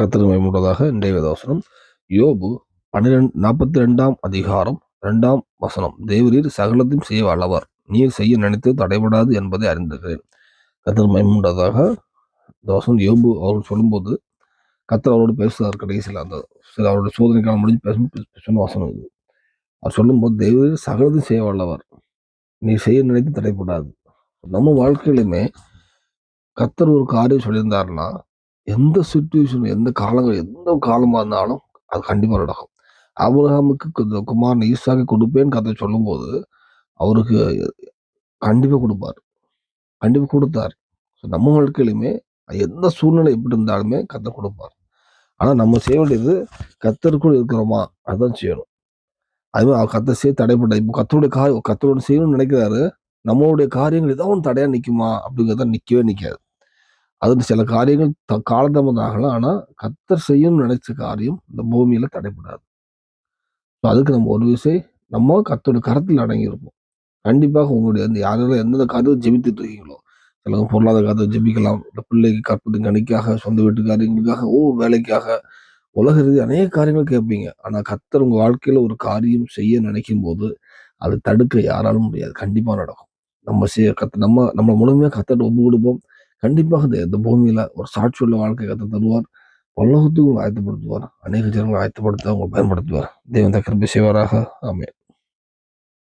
கர்த்தர் மகிமையுள்ளதாக இன்றைய வேதாசனம் யோபு பன்னிரெண்டு நாற்பத்தி ரெண்டாம் அதிகாரம் இரண்டாம் வசனம். தேவரீர் சகலத்தையும் செய்ய வல்லவர். நீர் செய்ய நினைத்து தடைபடாது என்பதை அறிந்திருக்கிறேன் கர்த்தர் மயமுண்டதாக இந்த வசனம் யோபு அவர் சொல்லும்போது கத்தர் அவரோடு பேசுகிறார் கடைசியில். அந்த சில அவருடைய சோதனை காலம் முடிஞ்சு பேசும் சொன்ன வசனம் இது. அவர் சொல்லும்போது தேவரீர் சகலத்தையும் செய்ய வல்லவர். நீ செய்ய நினைத்து தடைபடாது. நம்ம வாழ்க்கையிலுமே கத்தர் ஒரு காரியம் சொல்லியிருந்தாருன்னா எந்த சுச்சுவேஷன் எந்த காலங்கள் எந்த காலமாக இருந்தாலும் அது கண்டிப்பாக நடக்கும். ஆபிரகாமுக்கு குமாரன் ஈசாக்கு கொடுப்பேன்னு கதை சொல்லும்போது அவருக்கு கண்டிப்பாக கொடுப்பார். கண்டிப்பாக கொடுத்தார். ஸோ நம்ம வாழ்க்கையிலுமே எந்த சூழ்நிலை எப்படி இருந்தாலுமே கத்தர் கொடுப்பார். ஆனால் நம்ம செய்ய வேண்டியது கத்தருக்குள் இருக்கிறோமா? அதுதான் செய்யணும். அதுவும் அவர் கத்தை செய்ய தடைப்பட்ட இப்போ கத்தருடைய காரியம் கத்தரோட செய்யணும்னு நினைக்கிறாரு. நம்மளுடைய காரியங்கள் ஏதோ ஒன்று தடையா நிற்குமா அப்படிங்கிறத நிற்கவே நிற்காது அது சில காரியங்கள் த காலதாமதாகலாம் ஆனால் கத்தர் செய்யணும்னு நினைச்ச காரியம் இந்த பூமியில் தடைப்படாது ஸோ அதுக்கு நம்ம ஒரு விஷயம் நம்ம கத்தோட கரத்தில் அடங்கியிருப்போம். கண்டிப்பாக உங்களுடைய அந்த யாரெல்லாம் எந்தெந்த காரியத்தை ஜெபித்துட்டு இருக்கீங்களோ சிலவங்க பொருளாதார காரியத்தை ஜெபிக்கலாம். இந்த பிள்ளைக்கு கற்பத்தின் கணிக்காக சொந்த வீட்டு காரியங்களுக்காக ஓ வேலைக்காக. உலக ரீதி அநேக காரியங்கள் கேட்பீங்க. ஆனால் கத்தர் உங்கள் வாழ்க்கையில் ஒரு காரியம் செய்ய நினைக்கும் போது அது தடுக்க யாராலும் முடியாது. கண்டிப்பாக நடக்கும். நம்ம செய்ய கத்த நம்ம நம்ம முழுமையாக கத்தட்ட ஒப்பு கொடுப்போம் கண்டிப்பாக இந்த- பூமியில் பூமியில ஒரு சாட்சியுள்ள வாழ்க்கை கற்று தருவார். உலகத்துக்கும் ஆயத்தப்படுத்துவார். அநேக ஜனங்களை ஆயத்தப்படுத்த அவங்க பயன்படுத்துவார். தேவன் கிருபை செய்வாராக. ஆமே